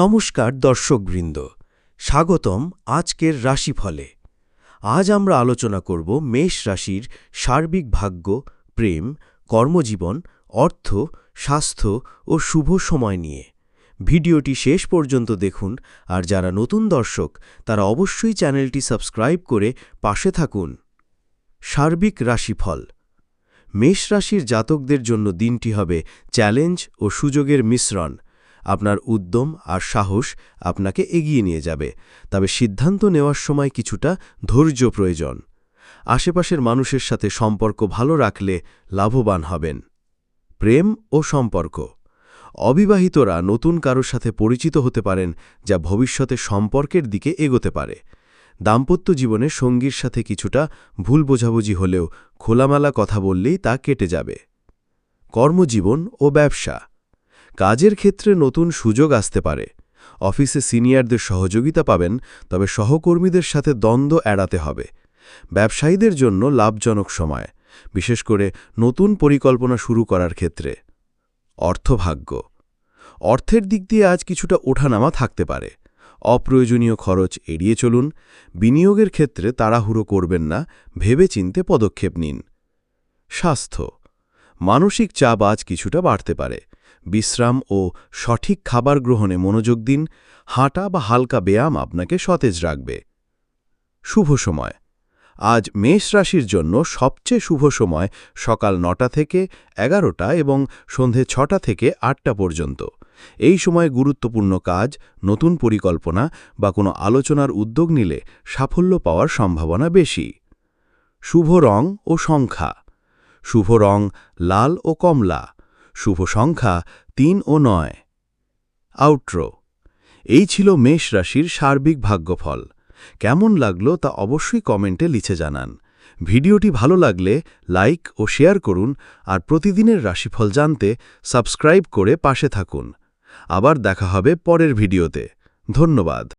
নমস্কার দর্শকবৃন্দ, স্বাগতম আজকের রাশিফলে। আজ আমরা আলোচনা করব মেষ রাশির সার্বিক ভাগ্য, প্রেম, কর্মজীবন, অর্থ, স্বাস্থ্য ও শুভ সময় নিয়ে। ভিডিওটি শেষ পর্যন্ত দেখুন আর যারা নতুন দর্শক, তারা অবশ্যই চ্যানেলটি সাবস্ক্রাইব করে পাশে থাকুন। সার্বিক রাশিফল। মেষ রাশির জাতকদের জন্য দিনটি হবে চ্যালেঞ্জ ও সুযোগের মিশ্রণ। আপনার উদ্যম আর সাহস আপনাকে এগিয়ে নিয়ে যাবে। তবে সিদ্ধান্ত নেওয়ার সময় কিছুটা ধৈর্য প্রয়োজন। আশেপাশের মানুষের সাথে সম্পর্ক ভালো রাখলে লাভবান হবেন। প্রেম ও সম্পর্ক। অবিবাহিতরা নতুন কারোর সাথে পরিচিত হতে পারেন যা ভবিষ্যতে সম্পর্কের দিকে এগোতে পারে। দাম্পত্য জীবনে সঙ্গীর সাথে কিছুটা ভুল বোঝাবুঝি হলেও খোলামেলা কথা বললেই তা কেটে যাবে। কর্মজীবন ও ব্যবসা। কাজের ক্ষেত্রে নতুন সুযোগ আসতে পারে। অফিসে সিনিয়রদের সহযোগিতা পাবেন, তবে সহকর্মীদের সাথে দ্বন্দ্ব এড়াতে হবে। ব্যবসায়ীদের জন্য লাভজনক সময়, বিশেষ করে নতুন পরিকল্পনা শুরু করার ক্ষেত্রে। অর্থভাগ্য, অর্থের দিক দিয়ে আজ কিছুটা ওঠানামা থাকতে পারে। অপ্রয়োজনীয় খরচ এড়িয়ে চলুন, বিনিয়োগের ক্ষেত্রে তাড়াহুড়ো করবেন না, ভেবেচিন্তে পদক্ষেপ নিন। স্বাস্থ্য মানসিক চাপ আজ কিছুটা বাড়তে পারে। বিশ্রাম ও সঠিক খাবার গ্রহণে মনোযোগ দিন, হাঁটা বা হালকা ব্যায়াম আপনাকে সতেজ রাখবে। শুভ সময়। আজ মেষ রাশির জন্য সবচেয়ে শুভ সময় সকাল নটা থেকে এগারোটা এবং সন্ধে ছটা থেকে আটটা পর্যন্ত। এই সময় গুরুত্বপূর্ণ কাজ, নতুন পরিকল্পনা বা কোনো আলোচনার উদ্যোগ নিলে সাফল্য পাওয়ার সম্ভাবনা বেশি। শুভ রং ও সংখ্যা। শুভ রং লাল ও কমলা, শুভ সংখ্যা তিন ও নয়। আউট্রো এই ছিল মেষ রাশির সার্বিক ভাগ্যফল। কেমন লাগল তা অবশ্যই কমেন্টে লিখে জানান। ভিডিওটি ভালো লাগলে লাইক ও শেয়ার করুন আর প্রতিদিনের রাশিফল জানতে সাবস্ক্রাইব করে পাশে থাকুন। আবার দেখা হবে পরের ভিডিওতে। ধন্যবাদ।